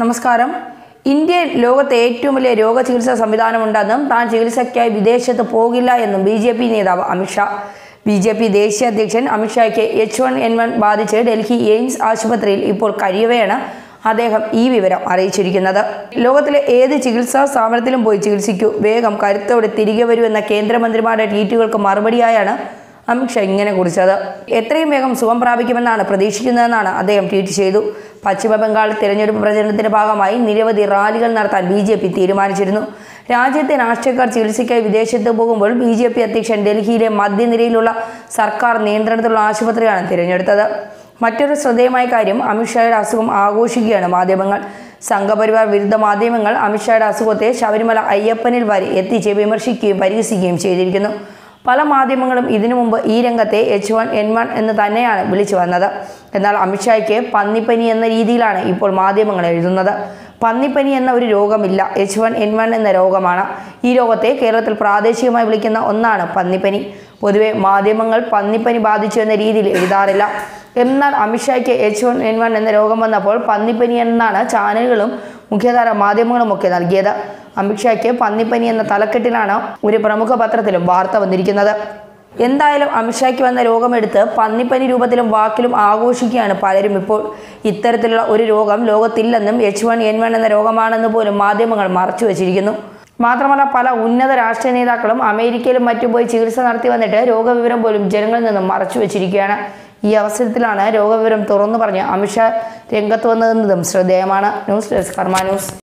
നമസ്കാരം. ഇന്ത്യയിൽ ലോകത്തെ ഏറ്റവും വലിയ രോഗചികിത്സാ സംവിധാനമുണ്ടെന്നും താൻ ചികിത്സയ്ക്കായി വിദേശത്ത് പോകില്ല എന്നും ബി ജെ പി നേതാവ് അമിത്ഷാ ബി ജെ പി ദേശീയ അധ്യക്ഷൻ അമിത്ഷായ്ക്ക് എച്ച് വൺ എൻ വൺ ബാധിച്ച് ഡൽഹി എയിംസ് ആശുപത്രിയിൽ ഇപ്പോൾ കഴിയവെയാണ് അദ്ദേഹം ഈ വിവരം അറിയിച്ചിരിക്കുന്നത്. ലോകത്തിലെ ഏത് ചികിത്സാ സ്ഥാപനത്തിലും പോയി ചികിത്സിക്കൂ. വേഗം കരുത്തോടെ തിരികെ വരൂ എന്ന കേന്ദ്രമന്ത്രിമാരുടെ ട്വീറ്റുകൾക്ക് മറുപടിയായാണ് അമിത്ഷാ ഇങ്ങനെ കുറിച്ചത്. എത്രയും വേഗം സുഖം പ്രാപിക്കുമെന്നാണ് പ്രതീക്ഷിക്കുന്നതെന്നാണ് അദ്ദേഹം ട്വീറ്റ് ചെയ്തു. പശ്ചിമബംഗാൾ തിരഞ്ഞെടുപ്പ് പ്രചരണത്തിന്റെ ഭാഗമായി നിരവധി റാലികൾ നടത്താൻ ബി ജെ പി തീരുമാനിച്ചിരുന്നു. രാജ്യത്തെ രാഷ്ട്രീയക്കാർ ചികിത്സയ്ക്കായി വിദേശത്ത് പോകുമ്പോൾ ബി ജെ പി അധ്യക്ഷൻ ഡൽഹിയിലെ മധ്യനിരയിലുള്ള സർക്കാർ നിയന്ത്രണത്തിലുള്ള ആശുപത്രിയാണ് തിരഞ്ഞെടുത്തത്. മറ്റൊരു ശ്രദ്ധേയമായ കാര്യം അമിത്ഷായുടെ അസുഖം ആഘോഷിക്കുകയാണ് മാധ്യമങ്ങൾ. സംഘപരിവാർ വിരുദ്ധ മാധ്യമങ്ങൾ അമിത്ഷായുടെ അസുഖത്തെ ശബരിമല അയ്യപ്പനിൽ വരെ എത്തിച്ച് വിമർശിക്കുകയും പരിഹസിക്കുകയും ചെയ്തിരിക്കുന്നു. പല മാധ്യമങ്ങളും ഇതിനു മുമ്പ് ഈ രംഗത്തെ എച്ച് വൺ എൻ വൺ എന്ന് തന്നെയാണ് വിളിച്ചു വന്നത്. എന്നാൽ അമിത്ഷായ്ക്ക് പന്നിപ്പനി എന്ന രീതിയിലാണ് ഇപ്പോൾ മാധ്യമങ്ങൾ എഴുതുന്നത്. പന്നിപ്പനി എന്ന ഒരു രോഗമില്ല. എച്ച് വൺ എൻ വൺ എന്ന രോഗമാണ്. ഈ രോഗത്തെ കേരളത്തിൽ പ്രാദേശികമായി വിളിക്കുന്ന ഒന്നാണ് പന്നിപ്പനി. പൊതുവെ മാധ്യമങ്ങൾ പന്നിപ്പനി ബാധിച്ചു എന്ന രീതിയിൽ എഴുതാറില്ല. എന്നാൽ അമിത്ഷായ്ക്ക് എച്ച് വൺ എൻ വൺ എന്ന രോഗം വന്നപ്പോൾ പന്നിപ്പനി എന്നാണ് ചാനലുകളും മുഖ്യധാര മാധ്യമങ്ങളും ഒക്കെ നൽകിയത്. അമിത്ഷായ്ക്ക് പന്നിപ്പനി എന്ന തലക്കെട്ടിലാണ് ഒരു പ്രമുഖ പത്രത്തിലും വാർത്ത വന്നിരിക്കുന്നത്. എന്തായാലും അമിത്ഷായ്ക്ക് വന്ന രോഗമെടുത്ത് പന്നിപ്പനി രൂപത്തിലും വാക്കിലും ആഘോഷിക്കുകയാണ് പലരും ഇപ്പോൾ. ഇത്തരത്തിലുള്ള ഒരു രോഗം ലോകത്തില്ലെന്നും എച്ച് വൺ എൻ വൺ എന്ന രോഗമാണെന്ന് പോലും മാധ്യമങ്ങൾ മറച്ചു വച്ചിരിക്കുന്നു. മാത്രമല്ല പല ഉന്നത രാഷ്ട്രീയ നേതാക്കളും അമേരിക്കയിലും മറ്റും പോയി ചികിത്സ നടത്തി വന്നിട്ട് രോഗവിവരം പോലും ജനങ്ങളിൽ നിന്നും മറച്ചു വച്ചിരിക്കുകയാണ്. ഈ അവസരത്തിലാണ് രോഗവിവരം തുറന്നു പറഞ്ഞ് അമിത്ഷാ രംഗത്ത് വന്നതെന്നതും ശ്രദ്ധേയമാണ്. News desk Karma news.